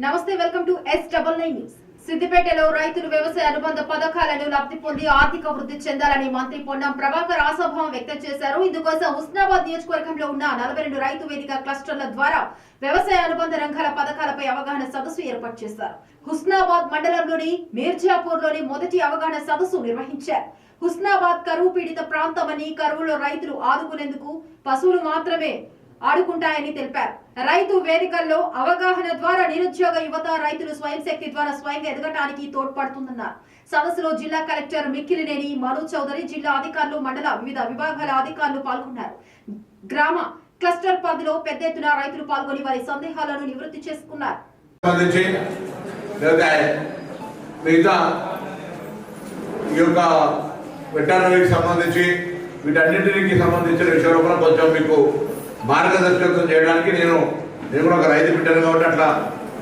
నమస్తే welcome to S double nine news సిద్దిపేటలో రైతులు వ్యవసాయ అనుబంధ పథకాలను లబ్ధి పొంది ఆర్థిక వృద్ధి చెందాలని మంత్రి పొన్నం ప్రభాకర్ ఆశాభావం వ్యక్తం చేశారు. ఇందుకోసం హుస్నాబాద్ నియోజకవర్గంలో ఉన్న నలభై రెండు రైతు వేదిక క్లస్టర్ల ద్వారా వ్యవసాయ అనుబంధ రంగాల పథకాలపై అవగాహన సదస్సు ఏర్పాటు చేశారు. హుస్నాబాద్ మండలంలోని మీర్జాపూర్లోని మొదటి అవగాహన సదస్సు నిర్వహించారు. హుస్నాబాద్ కరువు పీడిత ప్రాంతమని కరువులో రైతులు ఆదుకునేందుకు పశువులు మాత్రమే ఆడుకుంటాయని తెలిపారు. రైతు వేదికల్లో అవగాహన ద్వారా నిరుద్యోగ యువత రైతులు స్వయం శక్తి ద్వారా స్వయంగా ఎదగటానికి తోడ్పడుతుందన్నారు. సదస్సులో జిల్లా కలెక్టర్ మిక్కిలినేని మను చౌదరి జిల్లా అధికారులు మండల వివిధ విభాగాల అధికారులు పాల్గొన్నారు. గ్రామ క్లస్టర్ పరిధిలో పెద్ద ఎత్తున రైతులు పాల్గొని వారి సందేహాలను నివృత్తి చేసుకున్నారు. మిగతా ఈ యొక్క వెటర్నరీకి సంబంధించి వీటన్నింటికి సంబంధించిన విషయంలో కూడా కొంచెం మీకు మార్గదర్శకత్వం చేయడానికి నేను నేను కూడా ఒక రైతు బిడ్డను కాబట్టి అట్లా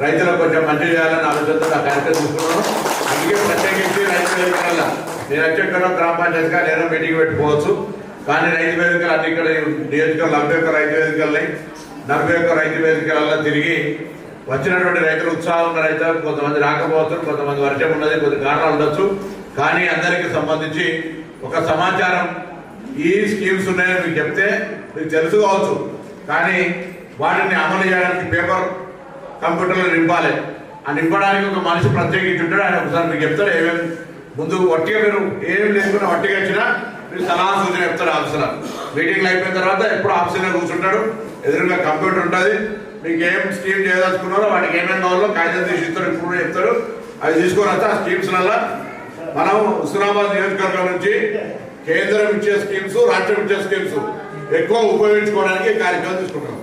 రైతులకు కొంచెం మంచి చేయాలని ఆలోచనతో నా కార్యక్రమం తీసుకున్నాను. అందుకే ప్రత్యేకించి రైతు వేదికల నేను వచ్చేటప్పుడు గ్రామ పంచాయతీగా నేను మీటింగ్ పెట్టుకోవచ్చు. కానీ రైతు వేదికలు అన్ని ఇక్కడ నియోజకవర్గం నలభై ఒక్క రైతు వేదికల్ని నలభై ఒక్క రైతు వేదికలలో తిరిగి వచ్చినటువంటి రైతులు ఉత్సాహం ఉన్న రైతులు కొంతమంది రాకపోవచ్చు కొంతమంది వర్షం ఉన్నది కొద్ది కారణాలు ఉండొచ్చు. కానీ అందరికీ సంబంధించి ఒక సమాచారం ఈ స్కీమ్స్ ఉన్నాయని మీకు చెప్తే మీకు తెలుసు కావచ్చు. కానీ వాటిని అమలు చేయడానికి పేపర్ కంప్యూటర్లో నింపాలి. ఆ నింపడానికి ఒక మనిషి ప్రత్యేకించి ఉంటాడు. ఆయన ఒకసారి మీకు చెప్తాడు ఏమేమి ముందు వట్టిగా మీరు ఏం లేకుండా వట్టిగా వచ్చినా మీరు సలహా సూచన చెప్తారు ఆఫీసర్ మీటింగ్లు అయిపోయిన తర్వాత ఎప్పుడు ఆఫీసర్లో కూర్చుంటాడు. ఎదురుగా కంప్యూటర్ ఉంటుంది. మీకు ఏం స్కీమ్ చేయదలుచుకున్నారో వాటికి ఏమేమి కావాలో కాగితం తీసి ఇస్తారు ఇప్పుడు కూడా చెప్తారు అవి తీసుకొని వస్తే ఆ స్కీమ్స్ వల్ల మనం హుస్నాబాద్ నియోజకవర్గం నుంచి కేంద్రం ఇచ్చే స్కీమ్స్ రాష్ట్రం ఇచ్చే స్కీమ్స్ ఎక్కువ ఉపయోగించుకోవడానికి కార్యక్రమం తీసుకుంటాం